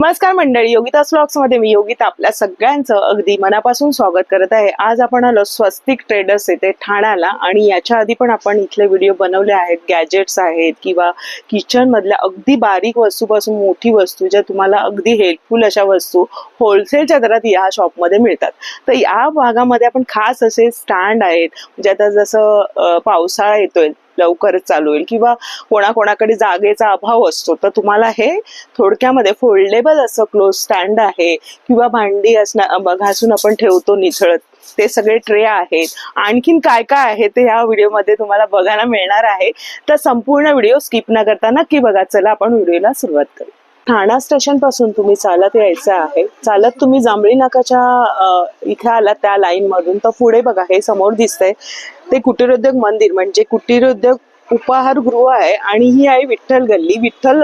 नमस्कार मंडळी योगिता स्लॉक्समध्ये मी योगिता आपल्या सगळ्यांचं अगदी मनापासून स्वागत करत आहे. आज आपण आलो स्वस्तिक ट्रेडर्स येथे ठाण्याला आणि याच्या आधी पण आपण इथले व्हिडिओ बनवले आहेत. गॅजेट्स आहेत किंवा किचन मधल्या अगदी बारीक वस्तूपासून मोठी वस्तू ज्या तुम्हाला अगदी हेल्पफुल अशा वस्तू होलसेलच्या दरात या शॉपमध्ये मिळतात. तर या भागामध्ये आपण खास असे स्टँड आहेत. म्हणजे आता जसं पावसाळा येतोय लवकरच चालू होईल किंवा कोणाकोणाकडे जागेचा अभाव असतो तर तुम्हाला हे थोडक्यामध्ये फोल्डेबल असं क्लोज स्टँड आहे किंवा भांडी असणार घासून आपण ठेवतो निथळत. ते सगळे ट्रे आहेत. आणखीन काय काय आहे ते या व्हिडिओमध्ये तुम्हाला बघायला मिळणार आहे. तर संपूर्ण व्हिडिओ स्किप न करता नक्की बघा. चला आपण व्हिडिओला सुरुवात करू. ठाणा स्टेशनपासून तुम्ही चालत यायचं आहे. चालत तुम्ही जांभळी नाकाच्या इथे आलात त्या लाईन मधून. तर पुढे बघा हे समोर दिसतंय. ते कुटीरोद्योग मंदिर म्हणजे कुटीरोद्योग उपाहारगृह आहे आणि ही आहे विठ्ठल गल्ली. विठ्ठल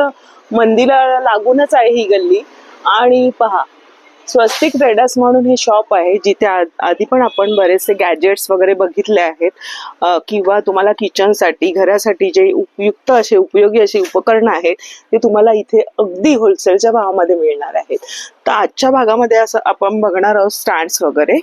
मंदिराला लागूनच आहे ही गल्ली. आणि पहा स्वस्तिक ट्रेडर्स म्हणून हे शॉप आहे जिथे आधी पण आपण बरेचसे गॅजेट्स वगैरे बघितले आहेत. किंवा तुम्हाला किचनसाठी घरासाठी जे उपयुक्त असे उपयोगी अशी उपकरणं आहेत ते तुम्हाला इथे अगदी होलसेलच्या भावामध्ये मिळणार आहेत. तर आजच्या भागामध्ये असं आपण बघणार आहोत स्टँड्स वगैरे.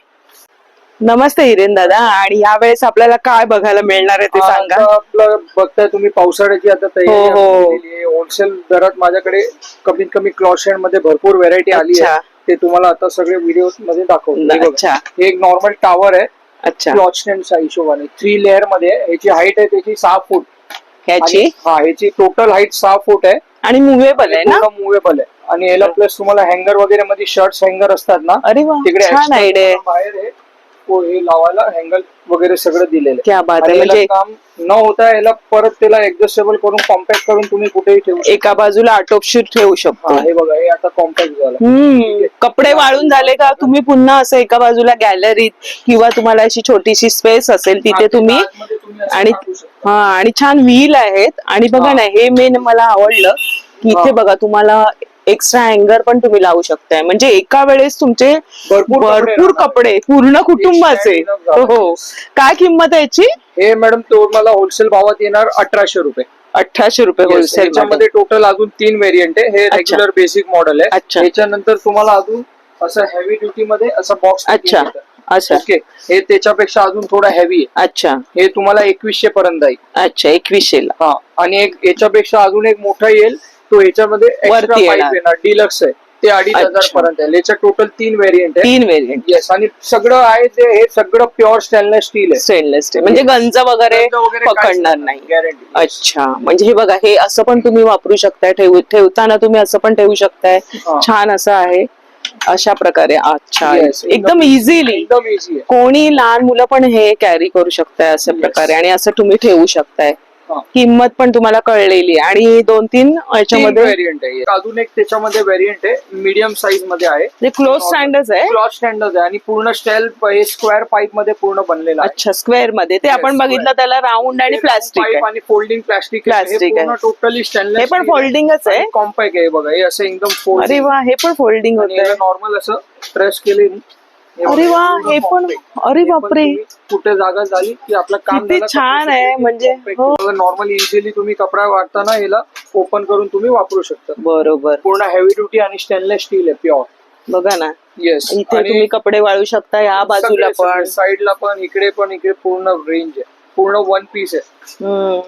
नमस्ते हिरेन दादा आणि यावेळेस आपल्याला काय बघायला मिळणार आहे ते सांगा. आपलं बघताय तुम्ही पावसाळ्याची आता हो, हो. तयारी होलसेल दरात माझ्याकडे कमीत कमी क्लॉथमध्ये भरपूर व्हेरायटी आली. आहे. ते तुम्हाला आता सगळे व्हिडिओमध्ये दाखवतो. हे एक नॉर्मल टावर आहे. अच्छा. क्लॉथ स्टँडच्या हिशोबाने. थ्री लेअरमध्ये. ह्याची हाईट आहे त्याची सहा फूट ह्याची? हा ह्याची टोटल हाईट सहा फूट आहे. आणि मुव्हेबल आहे ना? मुवेबल आहे. आणि याला प्लस तुम्हाला हँगर वगैरे मध्ये शर्ट हँगर असतात ना? अरे तिकडे बाहेर हे लावायला हँगर वगैरे सगळं दिलेलं आहे. म्हणजे काम न होता याला परत त्याला ऍडजस्टेबल करून कॉम्पॅक्ट करून तुम्ही कुठेही ठेवू शकता एका बाजूला आटोपशीर ठेवू शकतो हा, हे बघा हे आता कॉम्पॅक्ट झालं हम्म कपडे वाळून झाले का तुम्ही पुन्हा असं एका बाजूला गॅलरीत किंवा तुम्हाला अशी छोटीशी स्पेस असेल तिथे तुम्ही आतमध्ये तुम्ही असं आणि टाकू शकता. हा आणि छान व्हील आहेत आणि बघा हा. ना हे मेन मला आवडलं की इथे. बघा तुम्हाला एक्स्ट्रा हँगर पण तुम्ही लावू शकताय. म्हणजे एका वेळेस तुमचे भरपूर कपडे भरपूर राहणार. कपडे पूर्ण कुटुंबाचे. हो. काय किंमत आहे याची? हे मॅडम तो मला होलसेल भावात येणार अठराशे रुपये. अठराशे रुपये होलसेल याच्यामध्ये टोटल अजून तीन व्हेरियंट आहे. हे. रेग्युलर बेसिक मॉडेल आहे. अच्छा. याच्यानंतर तुम्हाला अजून असं हेवी ड्युटी मध्ये असं बॉक्स अच्छा. अच्छा. ओके हे त्याच्यापेक्षा अजून थोडं हेवी आहे. अच्छा. हे तुम्हाला एकवीसशे पर्यंत आहे अच्छा एकवीसशे ला. हा. आणि एक याच्यापेक्षा अजून एक मोठा येईल. तो याच्यामध्ये एक्स्ट्रा वरती येणार. येणार डिलक्स आहे. ते अडीच हजार अच्छा. पर्यंत आहे. याच्या टोटल तीन व्हेरियंट आहे. तीन वेरियंट येस आणि सगळं आहे ते हे सगळं प्युअर स्टेनलेस स्टील आहे. स्टेनलेस स्टील म्हणजे गंज वगैरे गंज वगैरे काहीच पकडणार नाही गॅरंटी अच्छा. म्हणजे हे बघा हे असं पण तुम्ही वापरू शकताय. ठेवू ठेवताना तुम्ही असं पण ठेवू शकताय. हा. छान असं आहे. अशा प्रकारे. अच्छा. Yes, एकदम इझिली एकदम इझी आहे. कोणी लहान मुलं पण हे कॅरी करू शकताय अशा Yes. प्रकारे. आणि असं तुम्ही ठेवू शकताय. किंमत पण तुम्हाला कळलेली आहे. आणि दोन तीन याच्यामध्ये व्हेरियंट आहे. अजून एक त्याच्यामध्ये व्हेरियंट आहे. मीडियम साईजमध्ये आहे. क्लोज स्टँडच आहे? क्लॉथ स्टँडर्ड आहे. आणि पूर्ण स्टेल स्क्वेअर पाईपमध्ये पूर्ण बनलेला अच्छा स्क्वेअरमध्ये. ते आपण. बघितलं त्याला राऊंड आणि प्लास्टिक पाईप आणि फोल्डिंग प्लास्टिक आहे. टोटली स्टेनलेस हे पण फोल्डिंगच आहे. कॉम्पॅक्ट आहे. बघा. हे असं एकदम अरे वा हे पण फोल्डिंग होत नॉर्मल असं प्रेस केले. अरे वा, हे पण-. अरे बापरे. कुठे जागा झाली की आपलं काम किती छान आहे, म्हणजे, हो. नॉर्मली इझिली तुम्ही कपडा वाटताना याला ओपन करून तुम्ही वापरू शकता बरोबर पूर्ण हेवी ड्युटी आणि स्टेनलेस स्टील आहे प्युअर बघा ना येस इथे तुम्ही कपडे वाळू शकता या बाजूला पण साईडला पण इकडे पण इकडे पूर्ण रेंज आहे पूर्ण वन पीस आहे.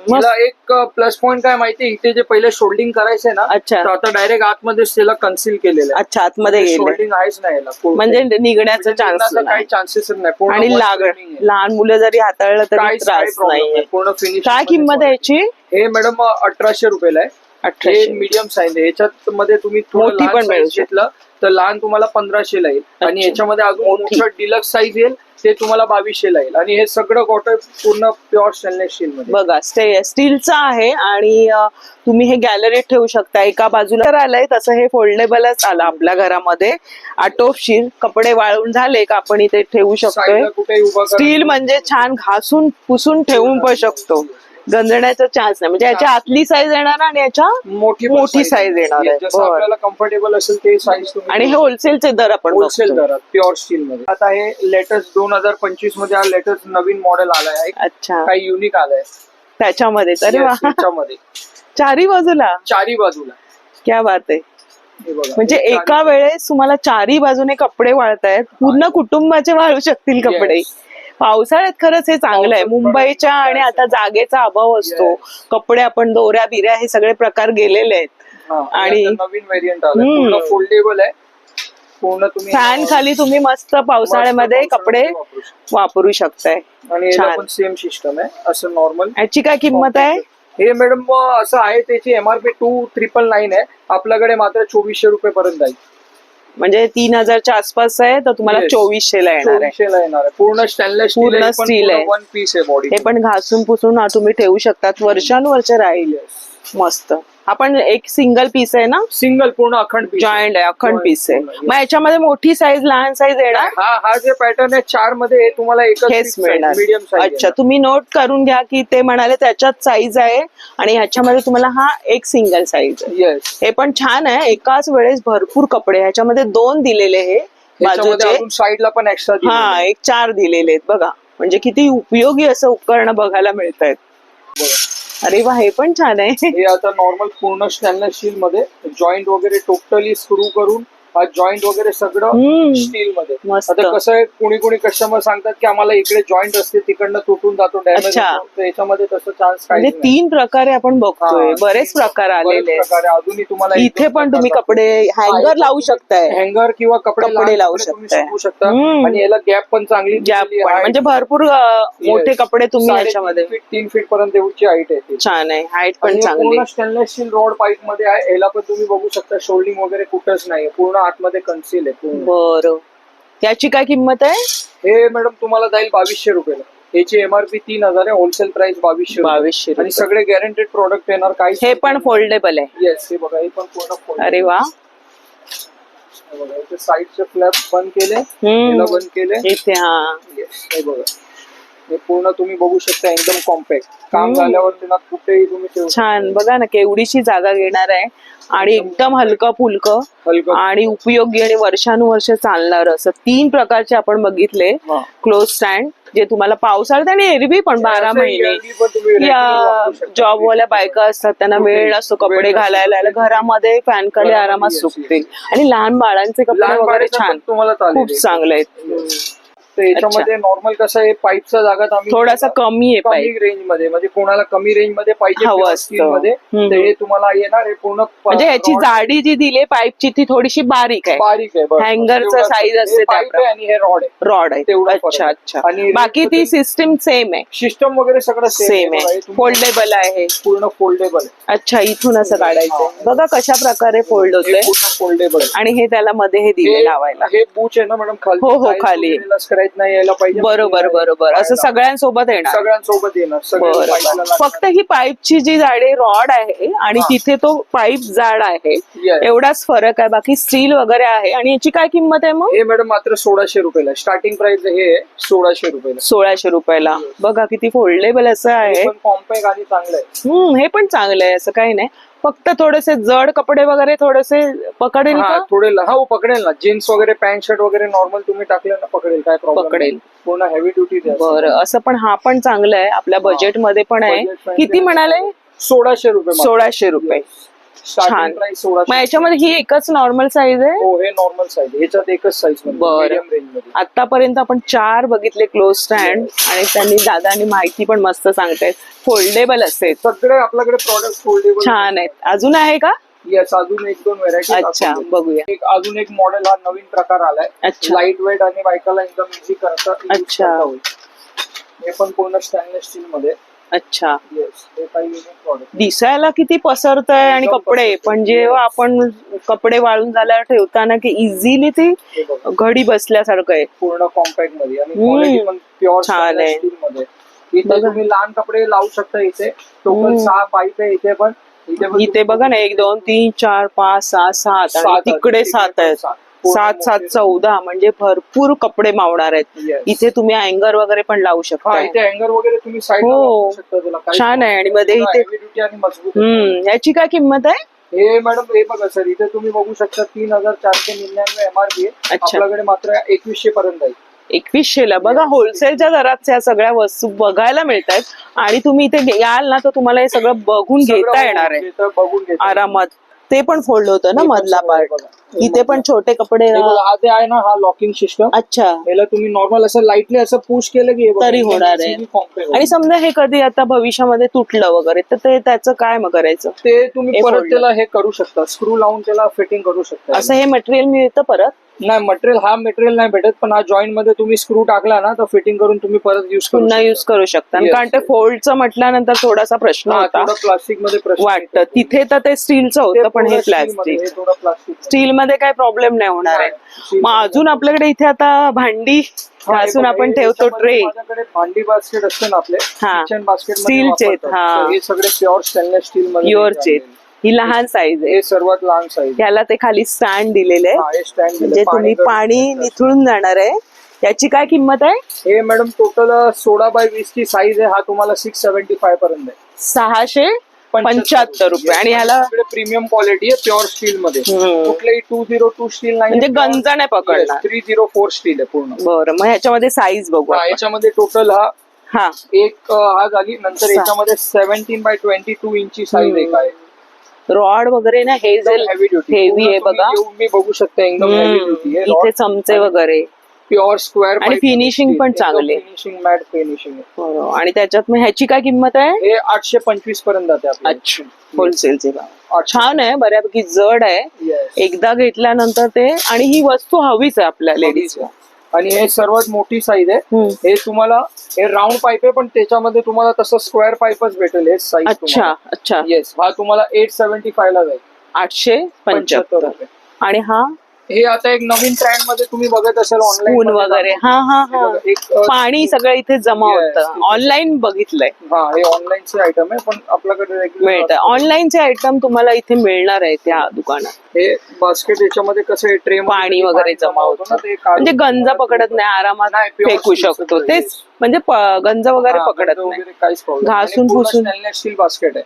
मला एक प्लस पॉइंट काय माहिती इथे जे पहिले शोल्डिंग करायचे ना अच्छा. तर आता डायरेक्ट आतमध्येच त्याला कन्सील केलेलं आहे. अच्छा आतमध्ये गेले शोल्डिंग आहेच नाही याला पूर्ण. म्हणजे निघण्याचा म्हणजे चान्स निघण्याचा काही चान्सेस नाही पूर्ण आणि one लाग framing आहे. लहान मुलं जरी हाताळलं तरी काहीच काही त्रास problem नाहीये. नाही. पूर्ण फिनिश काय किंमत आहे याची? हे मॅडम अठराशे रुपयाला आहे. हे अठराशे मीडियम साईज आहे. याच्यात मध्ये तुम्ही थोडं मोठी लहान पण मिळू घेतलं तर लहान तुम्हाला पंधराशे ला येईल. आणि. याच्यामध्ये अजून मोठी. डिलक्स साईज येईल ते तुम्हाला बावीसशे ला येईल. आणि हे सगळं कॉटन पूर्ण प्युअर स्टेनलेस स्टील मध्ये. बघा स्टे स्टीलचं आहे आणि अं, तुम्ही हे गॅलरीत ठेवू शकता. एका बाजूला तर आलंय तसं हे फोल्डेबलच आलं आपल्या घरामध्ये. आटोपशीर कपडे वाळून झाले का आपण इथे ठेवू शकतोय. साईडला कुठेही उभा करा. स्टील म्हणजे छान घासून पुसून ठेवून पण शकतो. गंजण्याचा चान्स नाही. म्हणजे याच्या आतली साईज येणार आणि याच्या मोठी मोठी size येणार आहे. जसं बरं. आपल्याला कम्फर्टेबल असेल ते साईज आणि हे होलसेलचे दर आपण होलसेल. दरात प्युअर स्टील मध्ये. आता हे लेटेस्ट दोन हजार पंचवीसमध्ये हा लेटेस्ट नवीन मॉडेल आलाय. अच्छा. काही युनिक आलाय. त्याच्यामध्ये वा Yes, याच्यामध्ये. चारी बाजूला? चारी बाजूला. क्या बात आहे. हे बघा. म्हणजे हे एका चार- वेळेस तुम्हाला चारी बाजूने कपडे वाळतायत. पूर्ण कुटुंबाचे वाळू शकतील कपडे. Yes. पावसाळ्यात खरंच हे चांगलं आहे. मुंबईच्या आणि आता जागेचा अभाव असतो. कपडे आपण दोऱ्या बिऱ्या हे सगळे प्रकार गेलेले आहेत. आणि- नवीन व्हेरियंट फोल्डेबल आहे. फॅन खाली तुम्ही मस्त पावसाळ्यामध्ये कपडे वापरू शकता. वापरू शकताय. आणि सेम सिस्टम आहे. असं नॉर्मल याची काय किंमत आहे? हे मॅडम असं आहे त्याची एमआरपी टू ट्रिपल नाईन आहे. आपल्याकडे मात्र चोवीसशे रुपये पर्यंत आहे. म्हणजे तीन हजारच्या आसपास आहे तर तुम्हाला Yes. चोवीसशे ला येणार आहे. येणार पूर्ण स्टेनलेस पूर्ण steel आहे. वन पीस आहे बॉडी हे पण घासून पुसून तुम्ही ठेवू शकतात. वर्षानुवर्ष राहील. मस्त. आपण एक सिंगल पीस आहे ना? सिंगल पूर्ण अखंड पीस जॉईंट आहे अखंड पीस आहे. मग याच्यामध्ये मोठी साईज लहान साईज येणार? हा हा जे पॅटर्न आहे चारमध्ये तुम्हाला एकच मिळणार. मीडियम अच्छा तुम्ही नोट करून घ्या की ते म्हणाले त्याच्यात साईज आहे आणि ह्याच्यामध्ये तुम्हाला हा एक सिंगल साईज हे पण छान आहे. एकाच वेळेस भरपूर कपडे ह्याच्यामध्ये दोन दिलेले हे. बाजूचे. साईडला पण एक्स्ट्रा हा एक चार दिलेले आहेत. बघा म्हणजे किती उपयोगी असं उपकरण बघायला मिळत आहेत अरे वा हे पण छान आहे. हे आता नॉर्मल पूर्ण स्टेनलेस स्टील मध्ये जॉईंट वगैरे टोटली स्क्रू करून जॉईंट वगैरे सगळं. स्टील मध्ये. आता कसं आहे कुणी कुणी कस्टमर सांगतात की आम्हाला इकडे जॉईंट असते तिकडनं तुटून जातो डॅमेज याच्यामध्ये तसं चान्स म्हणजे काही तीन प्रकारे आपण बघतोय. बरेच प्रकार आलेले अजूनही तुम्हाला इथे पण तुम्ही कपडे हँगर लावू शकताय. हँगर किंवा कपडे लावू शकता. आणि याला गॅप पण चांगली गॅप. म्हणजे भरपूर मोठे. कपडे तुम्ही याच्यामध्ये तीन फीट पर्यंत एवढची हाईट आहे. छान आहे. हाईट पण चांगली. स्टेनलेस स्टील रॉड पाईपमध्ये आहे. याला पण तुम्ही बघू शकता. शोल्डिंग वगैरे कुठंच नाही पूर्ण आतमध्ये कन्सील आहे. पूर्ण बर. याची काय किंमत आहे? हे मॅडम तुम्हाला जाईल बावीसशे रुपयाला. याची एमआरपी तीन हजार आहे होलसेल प्राइस बावीसशे रुपये. बावीसशे आणि रुपये. सगळे गॅरंटेड प्रोडक्ट येणार काही हे पण फोल्डेबल आहे. येस हे बघा हे पण पूर्ण foldable. अरे वा. हे बघा इथे साईडचे फ्लॅप बंद केले हम्म. याला बंद केले. इथे हा. येस हे बघा. हे पूर्ण तुम्ही बघू शकता एकदम कॉम्पॅक्ट काम हम्म. झाल्यावर त्यांना कुठेही तुम्ही ठेवू छान. बघा ना केवढीशी जागा घेणार आहे. आणि एकदम हलकं फुलकं हलकं. आणि उपयोगी आणि वर्षानुवर्ष चालणार असं. तीन प्रकारचे आपण बघितले. हा. क्लोज स्टँड जे तुम्हाला पावसाळ्यात आणि एरवी पण बारा असं महिने. एरवी पण तुम्ही regular या वापरू शकता. जॉबवाल्या बायका असतात त्यांना वेळ नसतो कपडे. घालायला. याला घरामध्ये फॅन खाली आरामात सुकतील. आणि लहान बाळांचे कपडे लहान वगैरे बाळाचं छान. तुम्हाला चालेल. खूप चांगले आहेत. तर याच्यामध्ये नॉर्मल कसं आहे पाईपच्या जागात आम्ही थोडासा कमी आहे पाईप कमी रेंजमध्ये म्हणजे कोणाला कमी रेंजमध्ये पाहिजे हवं असतं. steel मध्ये हम्म. तर हे तुम्हाला येणार आहे पूर्ण प- म्हणजे ह्याची rod जाडी जी दिली पाईपची ती थोडीशी बारीक आहे. बारीक आहे. हँगरचं size असते pipe त्याप्रमाणे. आहे आणि हे रॉड आहे. रॉड आहे. तेवढा फरक अच्छा आहे. अच्छा. आणि बाकी ती सिस्टीम सेम आहे. सिस्टम वगैरे सगळं सेम आहे. फोल्डेबल आहे. पूर्ण फोल्डेबल आहे. अच्छा इथून असं काढायचं बघा कशा प्रकारे फोल्ड हे होते पूर्ण फोल्डेबल आहे. आणि हे त्याला मध्ये हे दिले लावायला. हे बूच आहे ना मॅडम खाली हो, हो, खाली. नाही यायला पाहिजे बरोबर बरोबर. असं सगळ्यांसोबत येणार. सगळ्यांसोबत येणार बरं. फक्त ही पाईपची जी जाडी रॉड आहे आणि हा. तिथे तो पाईप जाड आहे Yes. एवढाच फरक आहे. बाकी स्टील वगैरे आहे. आणि याची काय किंमत आहे मग? हे मॅडम मात्र सोळाशे रुपयाला स्टार्टिंग प्राइस हे आहे सोळाशे रुपयाला सोळाशे रुपयाला. बघा किती फोल्डेबल असं आहे. पण कॉम्पॅक्ट आणि चांगलं आहे. हम्म हे पण चांगलं आहे असं काही नाही. फक्त थोडेसे जड कपडे वगैरे थोडेसे पकडेल हा का? थोडे ल- हा हो पकडेल ना. जीन्स वगैरे पॅन्ट शर्ट वगैरे नॉर्मल तुम्ही टाकले ना पकडेल. काय प्रॉब्लेम पकडेल. पूर्ण हेवी ड्युटी बरं असं पण हा पण चांगलं आहे. आपल्या बजेटमध्ये पण आहे. Budget friendly किती. म्हणाले? सोळाशे रुपये सोळाशे रुपये. स्टार्टिंग प्राइस मग सोळाशे याच्यामध्ये ही एकच नॉर्मल साईज आहे? हो हे नॉर्मल साईज ह्याच्यात एकच साईज बरं. मीडियम रेंजमध्ये. आतापर्यंत आपण चार बघितले क्लोज स्टँड आणि त्यांनी दादानी माहिती पण मस्त सांगतायत. फोल्डेबल असेल. सगळे आपल्याकडे प्रॉडक्ट फोल्डेबल छान आहेत. अजून आहे का? येस अजून एक दोन व्हेरायटी अच्छा बघूया. एक अजून एक मॉडेल हा नवीन प्रकार आलाय. अच्छा. लाइट वेट आणि बायकाला एकदम इझी करता अच्छा. करता होईल हे पण पूर्ण स्टेनलेस स्टील मध्ये. अच्छा येस हे काही युनिक प्रॉडक्ट दिसायला किती पसरत आहे आणि एकदम कपडे पसरतंय. पण जेव्हा आपण कपडे वाळून झाल्यावर ठेवताना की इझिली ती हे बघा घडी बसल्यासारखं आहे पूर्ण कॉम्पॅक्टमध्ये आणि हम्म. क्वालिटी पण प्युअर छान आहे. स्टील मध्ये इथे बघा. तुम्ही लहान कपडे लावू शकता इथे टोटल हम्म. सहा पाईप आहे इथे पण इथे पण इथे बघा ना एक दोन तीन चार पाच सहा सात आणि सात आहेत. तिकडे तिकडे सात पण आहेत सात. सात सात. चौदा म्हणजे भरपूर कपडे मावणार आहेत. इथे तुम्ही अँगर वगैरे पण लावू शकता. इथे हँगर वगैरे तुम्ही हो. छान आहे. आणि मध्ये इथे- याची काय किंमत आहे? हे मॅडम हे बघा सर इथे तुम्ही बघू शकता तीन हजार चारशे निन्यानवे एमआरपी. आपल्याकडे मात्र एकवीसशे पर्यंत आहे. एकवीसशे ला बघा होलसेलच्या दरात या सगळ्या वस्तू बघायला मिळतात आणि तुम्ही इथे याल ना तर तुम्हाला हे सगळं बघून घेता येणार आहे. बघून आरामात. ते पण फोल्ड होतं ना मधला पार्ट. इथे पण छोटे कपडे हे बघा, हा जे आहे ना हा लॉकिंग सिस्टम अच्छा. याला तुम्ही नॉर्मल असं लाईटली असं पुश केलं की हे बघा, तरी होणार आहे. easily compress होईल. आणि समजा हे कधी आता भविष्यामध्ये तुटलं वगैरे तर ते त्याचं काय मग करायचं? ते तुम्ही परत. त्याला हे करू शकता. स्क्रू लावून त्याला फिटिंग करू शकता. असं हे मटेरियल मिळतं परत? नाही मटेरियल हा मटेरियल नाही भेटत पण हा जॉईंटमध्ये तुम्ही स्क्रू टाकला ना तर फिटिंग करून तुम्ही परत युज करू पुन्हा युज करू शकता. Yes. कारण ते फोल्डचं म्हटल्यानंतर थोडासा प्रश्न होता. प्लास्टिकमध्ये प्रश्न वाटतं. येतो. तिथे तर ते स्टीलचं ते होतं पण हे थोडं steel मध्ये, प्लास्टिक हे थोडं प्लास्टिक स्टील मध्ये काही प्रॉब्लेम नाही होणार आहे. मग अजून आपल्याकडे इथे आता भांडी घासून आपण ठेवतो ट्रे. भांडी बास्केट असते ना आपले हा. किचन बास्केट Steel चे आहेत, हा. सगळे प्युअर स्टेनलेस स्टील प्युअरचे. ही लहान साईज आहे. हे सर्वात लहान साईज त्याला ते खाली स्टँड दिलेले म्हणजे तुम्ही पाणी निथळून जाणार आहे. याची काय किंमत आहे? हे मॅडम टोटल सोळा बाय वीस ची साईज आहे. हा तुम्हाला सिक्स सेव्हन्टी फाय पर्यंत आहे. सहाशे पंच्याहत्तर रुपये. आणि ह्याला प्रीमियम क्वालिटी आहे प्युअर स्टील मध्ये. कुठलेही टू झिरो टू स्टील नाही म्हणजे गंज नाही पकडणार. थ्री झिरो फोर स्टील आहे पूर्ण. बरं मग ह्याच्यामध्ये साईज बघू हा, आपण. याच्यामध्ये टोटल हा हा. एक हा झाली. नंतर. याच्यामध्ये सेव्हन्टीन बाय ट्वेंटी टू इंची साईज एक आहे. रॉड वगैरे ना हेवी ड्युटी हेवी आहे बघा. मी बघू शकता एकदम हेवी ड्युटी हम्म, इथे चमचे वगैरे. प्युअर स्क्वेअर आणि finishing पण चांगले. Finishing matte finishing. आणि त्याच्यात मग ह्याची काय किंमत आहे? हे आठशे पंचवीसपर्यंत जाते. अच्छा. होलसेलचे भाव. छान आहे. बऱ्यापैकी जड आहे. एकदा घेतल्यानंतर ते आणि ही वस्तू हवीच आहे आपल्या लेडीज आणि हे सर्वात मोठी साईज आहे. हे तुम्हाला हे राऊंड पाईप आहे पण त्याच्यामध्ये तुम्हाला तसं स्क्वेअर पाईपच भेटेल. हे साईज अच्छा अच्छा. येस हा तुम्हाला एट सेव्हन्टी फाय ला जाईल. आठशे पंच्याहत्तर. आणि हा हे आता एक नवीन ट्रेंडमध्ये तुम्ही बघत असाल स्पून वगैरे. हा हा हा एक अ, पाणी सगळं इथे जमा Yes. होतं. ऑनलाईन बघितलंय. हा हे ऑनलाईनचे आयटम आहे पण आपल्याकडे regular मिळत. असतं. ऑनलाईनचे आयटम तुम्हाला इथे मिळणार आहे त्या दुकानात. हे बास्केट याच्यामध्ये कसं ट्रे पाणी वगैरे जमा होतं. म्हणजे गंज पकडत नाही आरामात नाही, pure फेकू शकतो. तेच म्हणजे प- गंज वगैरे पकडत नाही. काहीच घासून पुसून. स्टेनलेस स्टील बास्केट आहे.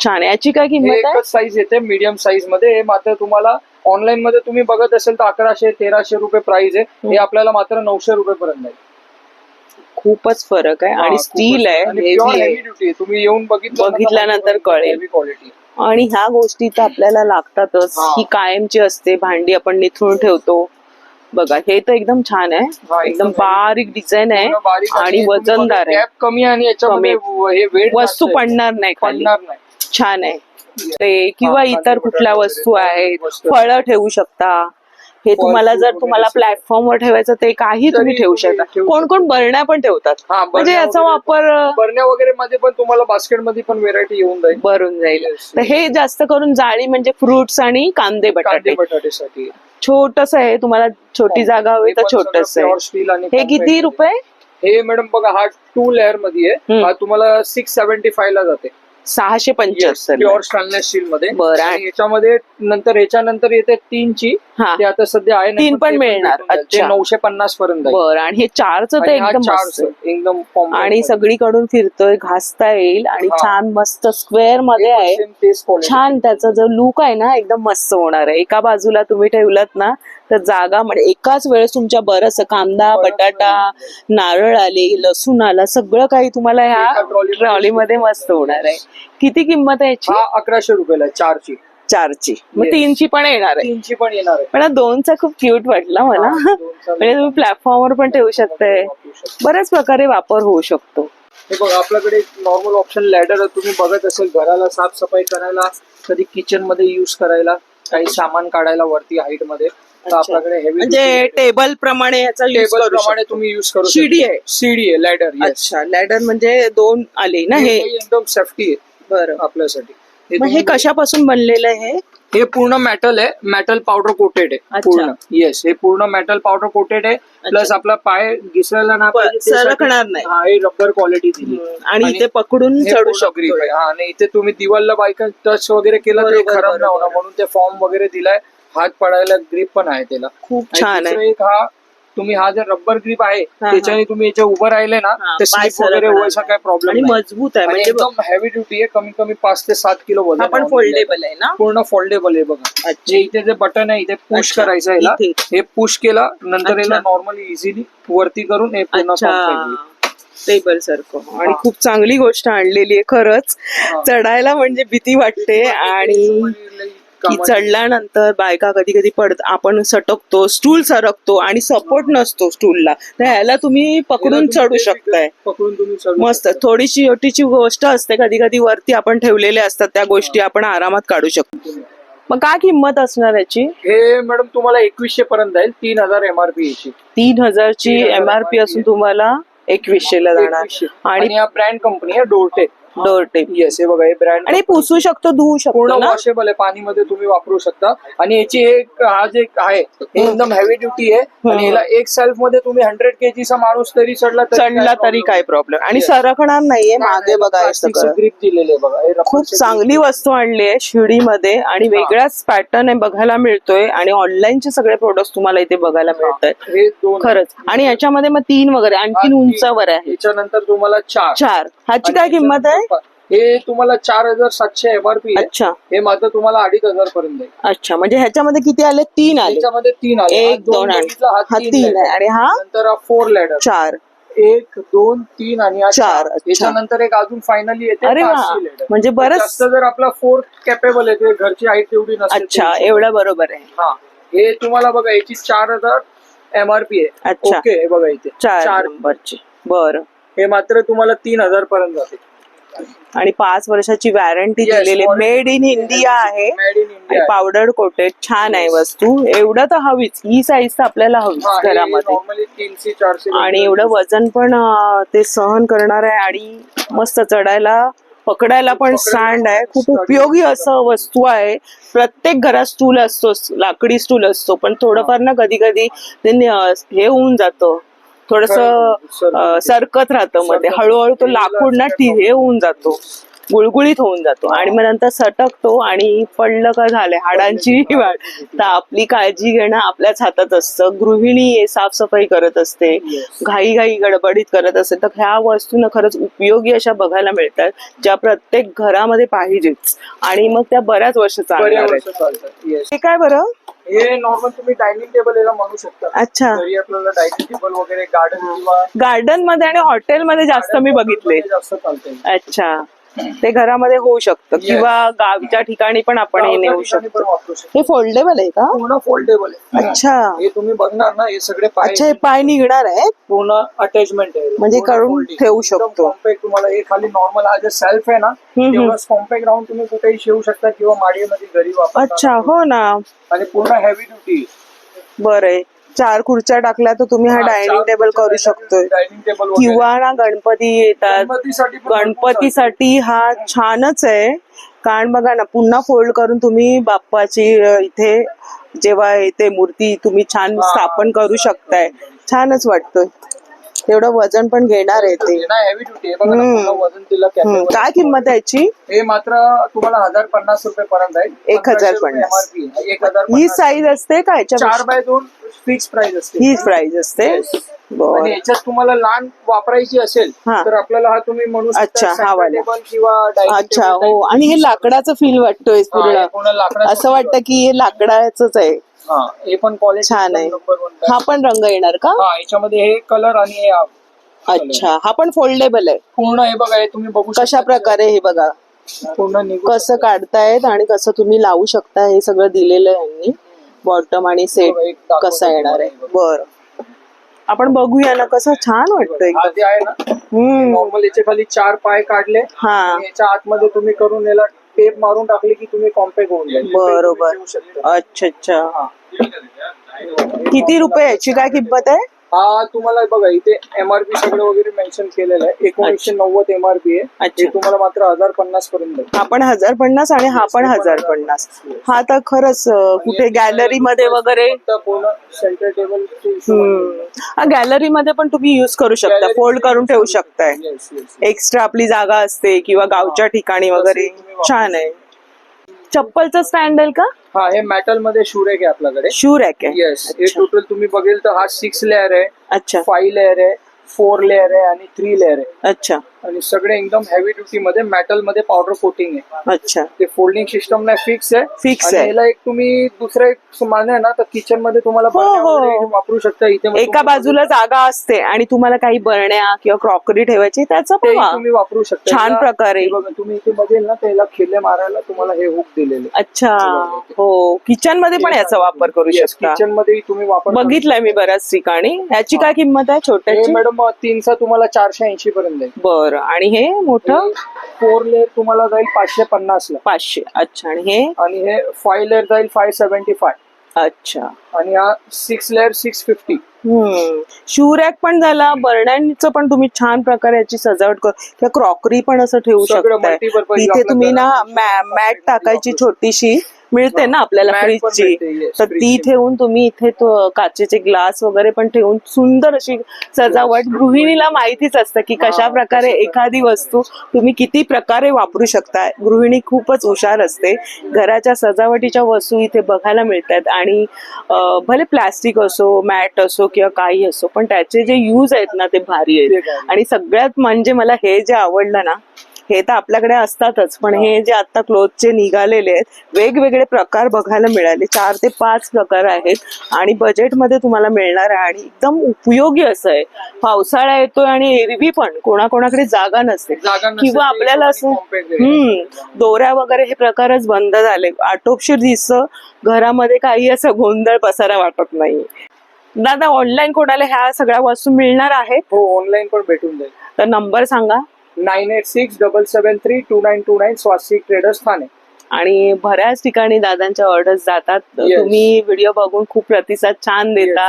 छान. याची काय हे किंमत आहे? एकच साईज येते मीडियम साईजमध्ये. हे मात्र तुम्हाला ऑनलाईन मध्ये तुम्ही बघत असेल तर अकराशे तेराशे रुपये प्राइस आहे. हे आपल्याला मात्र नऊशे रुपये पर्यंत आहे. खूपच फरक आहे. आणि स्टील आहे आहे. तुम्ही येऊन बघितलं बघितल्यानंतर कळेल. क्वालिटी आणि ह्या गोष्टी तर आपल्याला लागतातच. हा. ही कायमची असते. भांडी आपण निथळून ठेवतो. बघा हे तर एकदम छान आहे. हा, एकदम बारीक डिझाईन आहे बारीक आणि वजनदार आहे. कमी आणि हे वस्तू पडणार नाही पडणार नाही. छान आहे. ते किंवा हा, इतर कुठल्या वस्तू आहेत. फळं ठेवू शकता. हे तुम्हाला जर तुम्हाला. प्लॅटफॉर्मवर ठेवायचं ते काही तुम्ही ठेवू शकता. कोण कोण बरण्या पण ठेवतात. हा, म्हणजे याचा वापर बरण्या वगैरे मध्ये पण तुम्हाला बास्केटमध्ये पण व्हेरायटी येऊन जाईल. भरून जाईल. तर हे जास्त करून जाळी म्हणजे फ्रुट्स आणि कांदे बटाटे. बटाटेसाठी. छोटस आहे तुम्हाला छोटी जागा हवी हे तर छोटस आहे. हे किती रुपये. हे मॅडम बघा हा टू लेअरमध्ये आहे. हा तुम्हाला सिक्स सेव्हन्टी फाय ला जाते. सहाशे पंच्याहत्तर प्युअर स्टेनलेस स्टील मध्ये. बरं. आणि याच्यामध्ये नंतर ह्याच्यानंतर येते तीनची. हा ते आता सध्या आहे नाही, तीन पण ते मिळणार. भेटून जाईल. ते अच्छा. नऊशे पन्नास पर्यंत. बर आणि हे चारच तर आणि हा एकदम मस्त आहे. एकदम compact आणि मध्ये. सगळीकडून फिरतोय घासता येईल आणि हा. छान मस्त स्क्वेअरमध्ये आहे same तेच quality. छान त्याचा जो लुक आहे ना एकदम मस्त होणार आहे एका बाजूला तुम्ही ठेवलात ना तर जागा म्हणजे एकाच वेळेस तुमच्या बरस कांदा बरंच बटाटा नारळ आले लसूण आला सगळं काही तुम्हाला ह्या एका trolley मध्ये ट्रॉलीमध्ये मस्त होणार आहे किती किंमत आहे याची हा अकराशे रुपयाला आहे, चारची चारची. मग Yes. तीनची पण येणार आहे. तीनची पण येणार आहे. पण हा दोनचा खूप क्यूट वाटला मला. हा, दोनचा म्हणजे तुम्ही प्लॅटफॉर्मवर पण ठेवू शकताय. वापरू शकता. बऱ्याच प्रकारे वापर होऊ शकतो. हे बघा आपल्याकडे नॉर्मल ऑप्शन लॅडर तुम्ही बघत असेल घराला साफसफाई करायला कधी किचनमध्ये युज करायला काही सामान काढायला वरती हाईटमध्ये. तर आपल्याकडे हेवी म्हणजे टेबल प्रमाणे याचा use टेबल करू प्रमाणे शकतो. तुम्ही युज करू शिडी आहे? सीडी आहे लॅडर अच्छा लॅडर म्हणजे दोन आले ना हे एकदम सेफ्टी आहे बरं. आपल्यासाठी. मग हे कशापासून बनलेलं आहे? हे पूर्ण मेटल आहे. मेटल पावडर कोटेड आहे. अच्छा. पूर्ण. येस हे पूर्ण मेटल पावडर कोटेड आहे. प्लस आपला पाय घिसरायला ना पाहिजे प- त्यासाठी- सरकणार नाही. हा हे रबर क्वालिटी दिली. आणि आणि इथे पकडून हे चढू पूर्ण शकतो आहे. हा, आणि इथे तुम्ही दिवालला बायका टच वगैरे केला तर बरोबर, खराब नाही बरोबर. होणार म्हणून ते फॉर्म वगैरे दिलाय. हात पडायला ग्रीप पण आहे त्याला. खूप आणि छान दुसरं आहे. एक हा तुम्ही हा जर रबर ग्रीप आहे. त्याच्याने तुम्ही याच्या उभं राहिले ना ते पाय स्लिप वगैरे व्हायचा. काय प्रॉब्लेम आणि मजबूत आहे म्हणजे एकदम हेवी ड्युटी आहे कमी कमी पाच ते सात किलो वजन पण. फोल्डेबल आहे ना पूर्ण फोल्डेबल आहे बघा. जे इथे जे बटन आहे इथे पुश करायचं याला. हे पुश केलं नंतर. याला नॉर्मली इझिली वरती करून हे पूर्ण. टेबल सारखं आणि खूप चांगली गोष्ट आणलेली आहे खरंच चढायला म्हणजे भीती वाटते आणि की चढल्यानंतर बायका कधी कधी पडत आपण सटकतो स्टूल सरकतो आणि सपोर्ट नसतो स्टूलला तर ह्याला तुम्ही पकडून चढू शकताय. पकडून तुम्ही चढू मस्त. थोडीशी छोटीशी गोष्ट असते कधी कधी वरती आपण ठेवलेल्या असतात त्या गोष्टी आपण आरामात काढू शकतो. मग काय किंमत असणार याची? हे मॅडम तुम्हाला एकवीसशे पर्यंत जाईल तीन हजार एमआरपी याची. तीन हजारची 3000 एमआरपी असून तुम्हाला एकवीसशे ला जाणार. आणि हा ब्रँड कंपनी आहे डोरटे डोर टेप येस हे बघा हे ब्रँड आणि पुसू शकतो धुवू पूर्ण शकतो ना? वॉशेबल आहे पाणीमध्ये तुम्ही वापरू शकता. आणि याची एक हा जे आहे हे एकदम हेवी ड्युटी आहे. आणि याला एक सेल्फमध्ये तुम्ही हंड्रेड केजीचा माणूस तरी चढला चढला तरी काय प्रॉब्लेम आणि सरकणार नाहीये मागे बघा हे सगळं. ग्रीप दिलेले बघा. हे rubber खूप चे चांगली वस्तू आणली आहे शिडीमध्ये आणि वेगळाच पॅटर्न आहे बघायला मिळतोय. आणि ऑनलाईनचे सगळे प्रोडक्ट तुम्हाला इथे बघायला मिळत. हे दोन खरंच. आणि याच्यामध्ये मग तीन वगैरे आणखीन उंचावर आहे याच्यानंतर तुम्हाला चार. चार. ह्याची काय किंमत आहे? हे तुम्हाला चार हजार सातशे एमआरपी आहे. अच्छा. हे मात्र तुम्हाला अडीच हजार पर्यंत आहे. अच्छा म्हणजे ह्याच्यामध्ये किती आले? तीन आले. याच्यामध्ये तीन आले. हा एक दोन आणि हा तीन आहे ladder. आणि हा? नंतर हा फोर लॅडर चार. एक दोन तीन आणि हा चार, चार. अच्छा. याच्यानंतर एक अजून फायनली येते अरे वा. ladder. म्हणजे बरंच जास्त जर आपला फोर कॅपेबल आहे ते घरची हाईट तेवढी नसेल अच्छा. एवढं बरोबर आहे. हा. हे तुम्हाला बघा याची चार हजार एमआरपी आहे. अच्छा. ओके हे बघा इथे. चार. नंबरची. बरं. हे मात्र तुम्हाला तीन हजार पर्यंत जाते. आणि पाच वर्षाची वॅरंटी दिलेली. मेड इन इंडिया आहे पावडर कोटेड छान आहे वस्तू. एवढं तर हवीच. ही साईज तर आपल्याला हवीच घरामध्ये. आणि एवढं वजन पण ते सहन करणार आहे आणि मस्त चढायला पकडायला पण स्टँड आहे. खूप उपयोगी असं वस्तू आहे. प्रत्येक घरात स्टूल असतो लाकडी स्टूल असतो. पण थोडंफार ना कधी कधी ते हे होऊन जातं. थोडस सरकत. राहतं मध्ये. हळूहळू तो लाकूड ना टी हे होऊन जातो गुळगुळीत होऊन जातो. आणि मग नंतर सटकतो आणि पडलं का झालंय? हाडांची वाढ. तर आपली काळजी घेणं आपल्याच हातात असतं. गृहिणी साफसफाई करत असते. घाई घाई गडबडीत करत असते. तर ह्या वस्तू ना खरंच उपयोगी अशा बघायला मिळतात ज्या प्रत्येक घरामध्ये पाहिजेच. आणि मग त्या बऱ्याच वर्ष चालतात. हे काय बरं? हे नॉर्मल तुम्ही डायनिंग टेबल याला म्हणू शकता. अच्छा. आपल्याला डायनिंग टेबल वगैरे गार्डन किंवा गार्डनमध्ये आणि हॉटेलमध्ये जास्त मी बघितले. जास्त चालते अच्छा. ते घरामध्ये होऊ शकतं. किंवा गावच्या ठिकाणी पण आपण हे नेऊ शकतो. वापरू शकतो. हे फोल्डेबल आहे का? पूर्ण फोल्डेबल आहे. अच्छा. हे तुम्ही बघणार ना हे सगळे पाय अच्छा हे पाय निघणार आहे पूर्ण अटॅचमेंट आहे. म्हणजे folding. ठेवू शकतो. तुम्हाला हे खाली नॉर्मल हा जे सेल्फ आहे ना कॉम्पॅक्ट राहून तुम्ही कुठेही ठेवू शकता किंवा माडीमध्ये घरी वापरता अच्छा हो ना. आणि पूर्ण हेवी ड्युटी बरं चार खुर्च्या टाकल्या तर तुम्ही हा डायनिंग टेबल करू शकतोय. डायनिंग टेबल किंवा ना गणपती येतात. गणपतीसाठी पण गणपतीसाठी हा छानच आहे. कारण बघा ना पुन्हा फोल्ड करून तुम्ही बाप्पाची अ, इथे जेव्हा येते मूर्ती तुम्ही छान. स्थापन करू शकताय. छानच वाटतोय. तेवढं वजन पण घेणार आहे ते. ना हेवी ड्युटी आहे. बघा ना, हम्म. पूर्ण वजन तिला हम्म, काय किंमत आहे याची? हे मात्र तुम्हाला हजार पन्नास रुपये पर्यंत आहे. एक हजार पन्नास. एक हजार ही पन्नास. साईज असते का याच्या चार बाय दोन फिक्स प्राइस असते. ही प्राइस असते. Yes. आणि बर याच्यात तुम्हाला लहान वापरायची असेल हा. तर आपल्याला हा तुम्ही म्हणू अच्छा, हा center वाला. table किंवा dining अच्छा table हो. type. आणि हे लाकडाचं फील वाटतोय हा, पूर्ण हे पूर्ण. लाकडाचं असं वाटतं की हे लाकडाच आहे. हा हे पण क्वालिटी छान आहे. हा पण रंग येणार का? हा याच्यामध्ये हे कलर आणि हे अच्छा हा पण फोल्डेबल आहे. पूर्ण हे बघा हे तुम्ही बघू कशा प्रकारे हे बघा? पूर्ण कसं काढतायत आणि कसं तुम्ही लावू शकता हे सगळं दिलेलं आहे यांनी. बॉटम आणि सेट कसा येणार आहे. बर. आपण बघूया ना कसं छान वाटतंय. हा जे आहे ना हम्म. नॉर्मल याचे खाली चार पाय काढले. हा. आणि याच्या आतमध्ये तुम्ही करून याला टेप मारून टाकले की तुम्ही कॉम्पॅक्ट होऊन जाईल बरोबर. अच्छा अच्छा हा. किती रुपये याची काय किंमत आहे हा तुम्हाला बघा इथे एमआरपी सगळं वगैरे मेन्शन केलेलं आहे. एकोणीसशे नव्वद एमआरपी आहे. अच्छा. हे तुम्हाला मात्र हजार पन्नास पर्यंत आहे. हा पण हजार पन्नास आणि हा पण हजार पन्नास. हा तर खरंच अं, कुठे गॅलरी मध्ये वगैरे फक्त पूर्ण सेंटर टेबल. गॅलरी मध्ये पण तुम्ही युज करू शकता. फोल्ड करून ठेवू शकताय. एक्स्ट्रा आपली जागा असते किंवा गावच्या ठिकाणी वगैरे. छान आहे. चप्पलचं स्टँड आहे का? हा हे मेटलमध्ये शूरेक आहे आपल्याकडे. शू रॅक आहे. येस हे टोटल तुम्ही बघेल तर हा सिक्स लेअर आहे अच्छा. फाईव्ह लेअर आहे फोर लेअर आहे आणि थ्री लेअर आहे. अच्छा. आणि सगळे एकदम हेवी ड्युटी मध्ये मेटलमध्ये पावडर कोटिंग आहे. अच्छा. ते फोल्डिंग सिस्टम नाही फिक्स आहे. आणि आहे. याला एक तुम्ही दुसरं एक मान आहे ना तर किचनमध्ये तुम्हाला हो, बरण्या हो. वगैरे वापरू शकता इथे मग एका बाजूला जागा असते आणि तुम्हाला काही बरण्या किंवा क्रॉकरी ठेवायची त्याचं पण वा- तुम्ही वापरू शकता. छान याला- प्रकारे. हे बघा तुम्ही इथे बघेल ना त्याला खिल्ले मारायला तुम्हाला हे हुक दिलेले अच्छा. हो किचनमध्ये पण याचा वापर करू शकता. किचनमध्ये तुम्ही वापर करू बघितलंय मी बऱ्याच ठिकाणी. याची काय किंमत आहे शकता. हे छोट्याची मॅडम तीनचा तुम्हाला चारशे ऐंशी पर्यंत बरं. आणि हे मोठं? फोर लेअर तुम्हाला जाईल पाचशे पन्नास ला. पाचशे. अच्छा. आणि हे? आणि हे फाय लेअर जाईल फाय सेव्हन्टी फाय अच्छा. आणि हा सिक्स लेअर सिक्स फिफ्टी हम्म. शू रॅक पण झाला. बरण्यांचं पण तुम्ही छान प्रकारे याची सजावट कर किंवा क्रॉकरी पण असं ठेवू तिथे आपल्या तुम्ही ना मॅट टाकायची छोटीशी. मिळते ना आपल्याला फ्रीजची. तर ती. ठेवून तुम्ही इथे तो काचेचे ग्लास वगैरे पण ठेवून सुंदर अशी सजावट गृहिणीला माहितीच असतं की कशा प्रकारे एखादी वस्तू तुम्ही किती प्रकारे वापरू शकता गृहिणी खूपच हुशार असते. घराच्या सजावटीच्या वस्तू इथे बघायला मिळतात आणि भले प्लास्टिक असो मॅट असो किंवा काही असो पण त्याचे जे यूज आहेत ना ते भारी आहेत. आणि सगळ्यात म्हणजे मला हे जे आवडलं ना हे तर आपल्याकडे असतातच पण हे जे आता क्लोथचे निघालेले आहेत वेगवेगळे प्रकार बघायला मिळाले. चार ते पाच प्रकार आहेत आणि बजेटमध्ये तुम्हाला मिळणार आहे आणि एकदम उपयोगी असं आहे. पावसाळा येतोय आणि एरवी पण कोणाकोणाकडे जागा नसते. किंवा आपल्याला असं. हम्म दोऱ्या वगैरे हे प्रकारच बंद झाले. आटोपशीर दिसतं घरामध्ये काही असं गोंधळ पसारा वाटत नाही. दादा ऑनलाईन कोणाला ह्या सगळ्या वस्तू मिळणार आहेत? हो ऑनलाईन पण भेटून जाईल. तर नंबर सांगा. Nine eight six double seven three two nine two nine Swastik traders Thane आणि बऱ्याच ठिकाणी दादांच्या ऑर्डर्स जातात. तुम्ही व्हिडिओ बघून खूप प्रतिसाद छान देतो.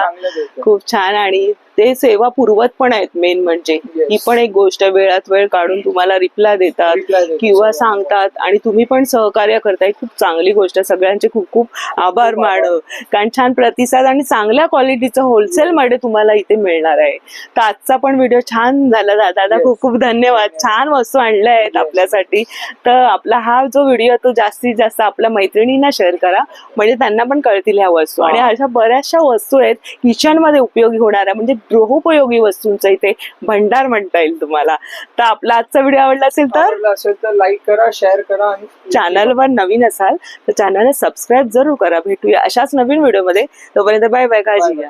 खूप छान आणि ते सेवा पुरवत पण आहेत मेन म्हणजे. ही पण एक गोष्ट. वेळात वेळ काढून तुम्हाला रिप्लाय देतात. किंवा सांगतात आणि तुम्ही पण सहकार्य करताय खूप चांगली गोष्ट सगळ्यांचे खूप खूप आभार. मानव कारण छान प्रतिसाद आणि चांगल्या क्वालिटीचं होलसेल मध्ये तुम्हाला इथे मिळणार आहे तर आजचा पण व्हिडिओ छान झाला दादा. खूप खूप धन्यवाद छान वस्तू आणल्या आहेत. आपल्यासाठी तर आपला हा जो व्हिडिओ तो जास्तीत जास्त आपल्या मैत्रिणींना शेअर करा म्हणजे त्यांना पण कळतील ह्या वस्तू आणि. अशा बऱ्याचशा वस्तू आहेत किचनमध्ये उपयोगी होणाऱ्या म्हणजे गृहोपयोगी वस्तूंचा इथे भंडार म्हणता येईल तुम्हाला. तर आपला आजचा व्हिडिओ आवडला असेल तर आवडलं असेल तर लाईक करा शेअर करा आणि चॅनलवर नवीन असाल तर चॅनलला सबस्क्राईब जरूर करा. भेटूया अशाच नवीन व्हिडिओमध्ये. तोपर्यंत बाय बाय काळजी. घ्या.